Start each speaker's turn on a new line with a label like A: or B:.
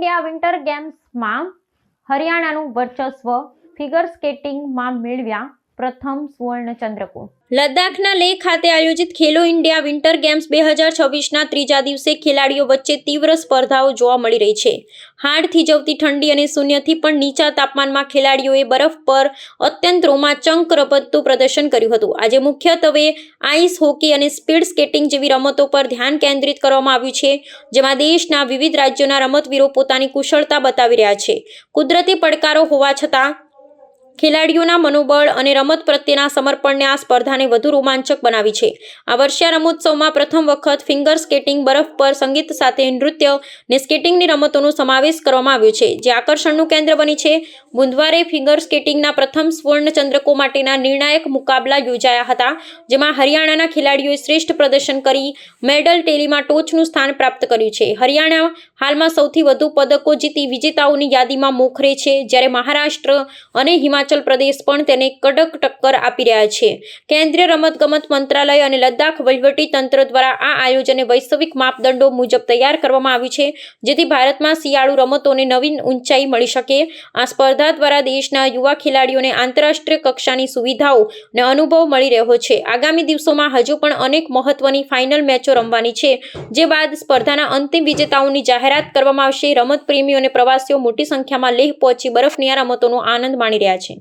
A: India winter ગેમ્સમાં હરિયાણાનું વર્ચસ્વ figure સ્કેટિંગમાં મેળવ્યા પ્રથમ સુવર્ણ ચંદ્રકો લદ્દાખના લેહ ખાતે આયોજિત ખેલો ઇન્ડિયા વિન્ટર ગેમ્સ બે હજાર છવ્વીસના ત્રીજા દિવસે ખેલાડીઓ વચ્ચે તીવ્ર સ્પર્ધાઓ જોવા મળી રહી છે. હાડ થીજવતી ઠંડી અને શૂન્યથી પણ નીચા તાપમાનમાં ખેલાડીઓએ બરફ પર અત્યંત રોમાંચક રમતનું પ્રદર્શન કર્યું હતું. આજે મુખ્યત્વે આઈસ હોકી અને સ્પીડ સ્કેટિંગ જેવી રમતો પર ધ્યાન કેન્દ્રિત કરવામાં આવ્યું છે, જેમાં દેશના વિવિધ રાજ્યોના રમતવીરો પોતાની કુશળતા બતાવી રહ્યા છે. કુદરતી પડકારો હોવા છતાં ખેલાડીઓના મનોબળ અને રમત પ્રત્યેના સમર્પણને આ સ્પર્ધાને વધુ રોમાંચક બનાવી છે. આ વર્ષે આ રમોત્સવમાં પ્રથમ વખત ફિંગર સ્કેટિંગ બરફ પર સંગીત સાથે નૃત્ય ને સ્કેટિંગની રમતોનો સમાવેશ કરવામાં આવ્યો છે. જે આકર્ષણનું કેન્દ્ર બની છે. બુધવારે ફિંગર સ્કેટિંગના પ્રથમ સુવર્ણચંદ્રકો માટેના નિર્ણાયક મુકાબલા યોજાયા હતા, જેમાં હરિયાણાના ખેલાડીઓએ શ્રેષ્ઠ પ્રદર્શન કરી, મેડલ ટેલીમાં ટોચનું સ્થાન પ્રાપ્ત કર્યું છે. હરિયાણા હાલમાં સૌથી વધુ પદકો જીતી વિજેતાઓની યાદીમાં મોખરે છે. જ્યારે મહારાષ્ટ્ર અને હિમાચલ પ્રદેશ પણ તેને કડક ટક્કર આપી રહ્યા છે. કેન્દ્રીય રમતગમત મંત્રાલય અને લદ્દાખ તંત્ર દ્વારા આ આયોજને વૈશ્વિક માપદંડો મુજબ તૈયાર કરવામાં આવ્યું છે, જેથી ભારતમાં શિયાળુ રમતોને નવીન ઊંચાઈ મળી શકે. આ સ્પર્ધા દ્વારા દેશના યુવા ખેલાડીઓને આંતરરાષ્ટ્રીય કક્ષાની સુવિધાઓ અને અનુભવ મળી રહ્યો છે. આગામી દિવસોમાં હજુ પણ અનેક મહત્વની ફાઇનલ મેચો રમવાની છે, જે બાદ સ્પર્ધાના અંતિમ વિજેતાઓની જાહેરાત કરવામાં આવશે. રમત પ્રેમીઓ અને પ્રવાસીઓ મોટી સંખ્યામાં લેહ પહોંચી બરફની આ રમતોનો આનંદ માણી રહ્યા છે.